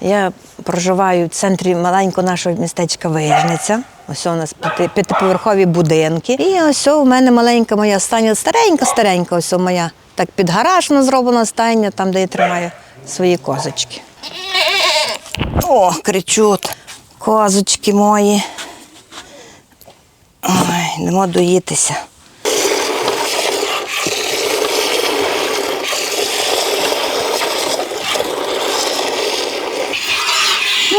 Я проживаю в центрі маленького нашого містечка Вижниця. Ось у нас п'ятиповерхові будинки. І ось у мене маленька моя стайня, старенька, старенька, ось моя так під гараж зроблена стайня, там, де я тримаю свої козочки. О, кричуть. Козочки мої. Ой, нема доїтися.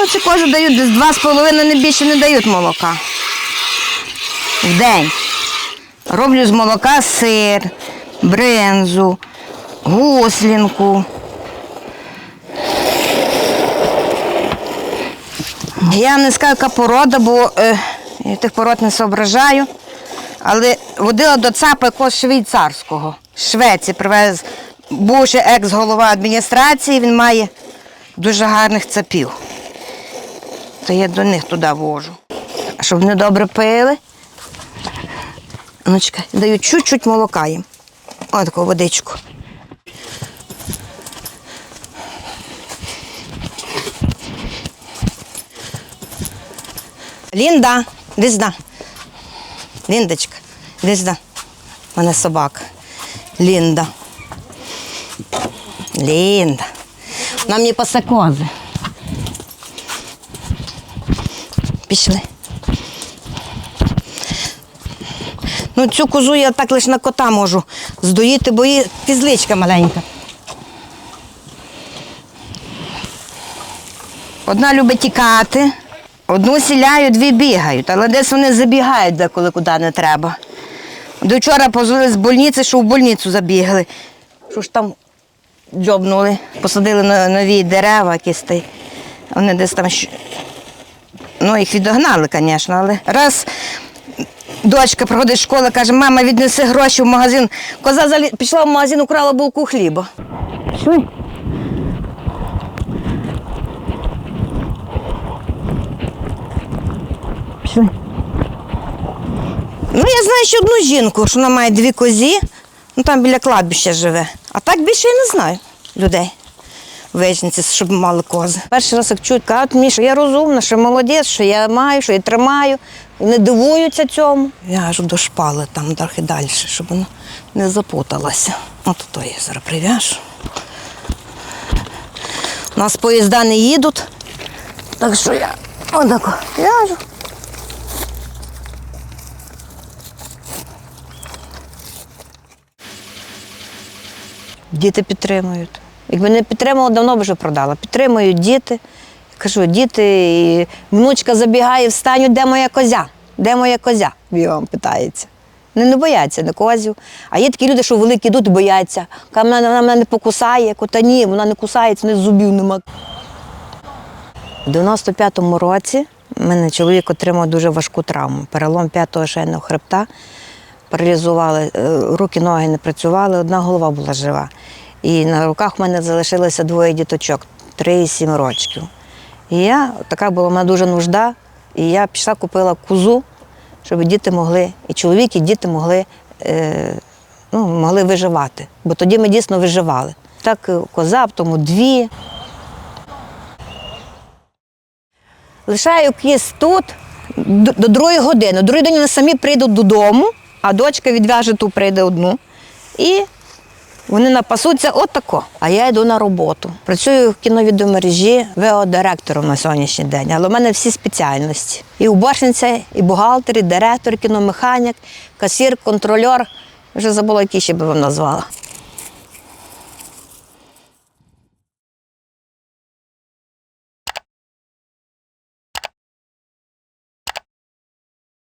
Ну, кожу дають десь два з половиною, не більше не дають молока. В день. Роблю з молока сир, бринзу, гуслінку. Я не скажу, яка порода, бо е, я тих пород не соображаю. Але водила до ЦАПа якогось швейцарського. Швеції привез бувший екс-голова адміністрації, він має дуже гарних цапів. То я до них туди вожу. Щоб вони добре пили. Ну, чекай, даю чуть-чуть молока їм. Ось таку водичку. Лінда, сюди. Ліндочка, сюди. У мене собака. Лінда. Лінда. Вона мені пасе кози. Пішли. Ну, цю козу я так лише на кота можу здоїти, бо її кізличка маленька. Одна любить тікати, одну сіляю, дві бігають, але десь вони забігають деколи куди не треба. До вчора позвонили з больниці, що в больницю забігли. Що ж там джобнули, посадили нові дерева якісь. Вони десь там Ну, їх відогнали, звісно, але раз дочка приходить з школи, каже, мама, віднеси гроші в магазин. Коза залі... пішла в магазин, украла булку хліба. Пішли. Пішли. Ну, я знаю ще одну жінку, що вона має дві козі, ну там біля кладбища живе. А так більше я не знаю людей. Вижниці, щоб мали кози. Перший раз як чують, кажуть мені, що я розумна, що молодець, що я маю, що я тримаю. Не дивуються цьому. Я аж до шпали там трохи далі, щоб вона не запуталася. От то я зараз прив'яжу. У нас поїзда не їдуть, так що я отако в'яжу. Діти підтримують. Якби не підтримували, давно б вже продала. Підтримують діти. Кажу, діти, і внучка забігає в станю, де моя козя? Де моя козя? Бігом питається. Вони не бояться не козів. А є такі люди, що великі йдуть, бояться. Кажуть, вона, вона мене не покусає. Кота ні, вона не кусається, не зубів нема. У 95-му році в мене чоловік отримав дуже важку травму. Перелом п'ятого шейного хребта, паралізували, е, руки, ноги не працювали, одна голова була жива. І на руках в мене залишилося двоє діточок, 3 і 7 років. І я така була в мене дуже нужда, і я пішла, купила козу, щоб діти могли, і чоловік, і діти могли, е, ну, могли виживати. Бо тоді ми дійсно виживали. Так е, коза, тому дві. Лишаю кіз тут до, до другої години. Другий день вони самі прийдуть додому, а дочка відв'яже ту прийде одну. І вони напасуться отако. А я йду на роботу. Працюю в кіновідомережі ВО-директором на сьогоднішній день. Але в мене всі спеціальності. І уборщиця, і бухгалтер, і директор, кіномеханік, касір, контрольор. Вже забула, які ще би вам назвала.